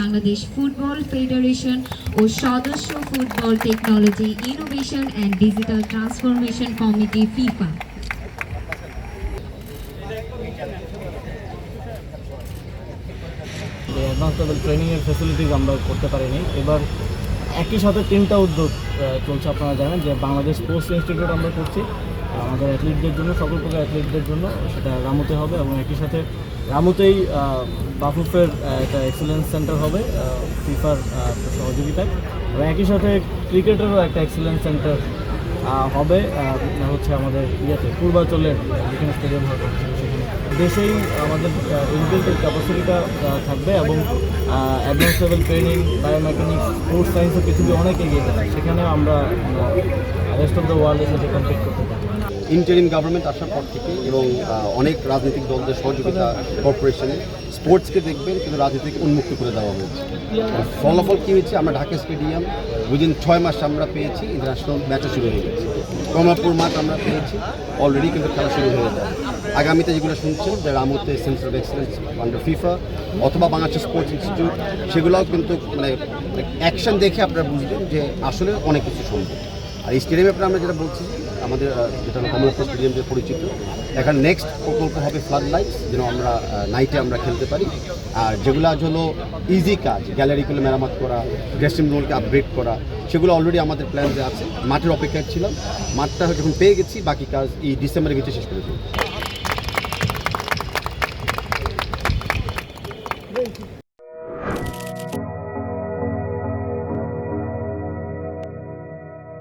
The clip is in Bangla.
বাংলাদেশ ফুটবল ফেডারেশন ও সদস্য football technology, innovation and digital transformation committee, FIFA. ট্রেনিংয়ের ফেসিলিটিস আমরা করতে পারিনি। এবার একই সাথে তিনটা উদ্যোগ চলছে আপনারা জানেন, যে বাংলাদেশ স্পোর্টস ইনস্টিটিউট আমরা করছি। আমাদের অ্যাথলিটদের জন্য, সকল প্রকার অ্যাথলিটদের জন্য সেটা রামুতে হবে এবং একই সাথে রামুতেই বাফুফের একটা এক্সেলেন্স সেন্টার হবে ফিফার সহযোগিতায়। এবং একই সাথে ক্রিকেটেরও একটা এক্সেলেন্স সেন্টার হবে হচ্ছে আমাদের ইয়েতে পূর্বাঞ্চলের যেখানে স্টেডিয়াম হবে, সেখানে দেশেই আমাদের ইনবিল্টের ক্যাপাসিটিটা থাকবে এবং advance level training biomechanics sports সায়েন্সের পৃথিবী অনেক এগিয়ে যাবে সেখানেও আমরা রেস্ট অফ দ্য ওয়ার্ল্ডের সাথে কমপ্লিট করতে পারি ইন্টারিম গভর্নমেন্ট আসার পর থেকে এবং অনেক রাজনৈতিক দলদের সহযোগিতা কর্পোরেশনে স্পোর্টসকে দেখবেন, কিন্তু রাজনীতিকে উন্মুক্ত করে দেওয়া হয়েছে। ফলাফল কী হয়েছে? আমরা ঢাকা স্টেডিয়াম উইদিন ছয় মাস আমরা পেয়েছি ইন্টারন্যাশনাল ম্যাচও শুরু হয়ে গেছে। কমলাপুর মাঠ আমরা পেয়েছি অলরেডি কিন্তু খেলা শুরু হয়ে যায় আগামীতে যেগুলো শুনছেন, যে রামুতে centre of excellence under FIFA অথবা বাংলাদেশ স্পোর্টস ইনস্টিটিউট সেগুলোও কিন্তু মানে অ্যাকশন দেখে আপনারা বুঝবেন যে আসলে অনেক কিছু সম্ভব আর এই স্টেডিয়ামে আপনারা আমরা যেটা বলছি আমাদের যেটা কমলাপুর স্টেডিয়াম যে পরিচিত, এখন নেক্সট প্রকল্প হবে ফ্লাড লাইট যেন আমরা নাইটে আমরা খেলতে পারি। আর যেগুলো আজ হলো ইজি কাজ গ্যালারিগুলো মেরামত করা ড্রেসিং রুমকে আপগ্রেড করা, সেগুলো অলরেডি আমাদের প্ল্যান যে আছে। মাঠের অপেক্ষায় ছিলাম। মাঠটা যখন পেয়ে গেছি, বাকি কাজ এই ডিসেম্বরে গেছে শেষ করে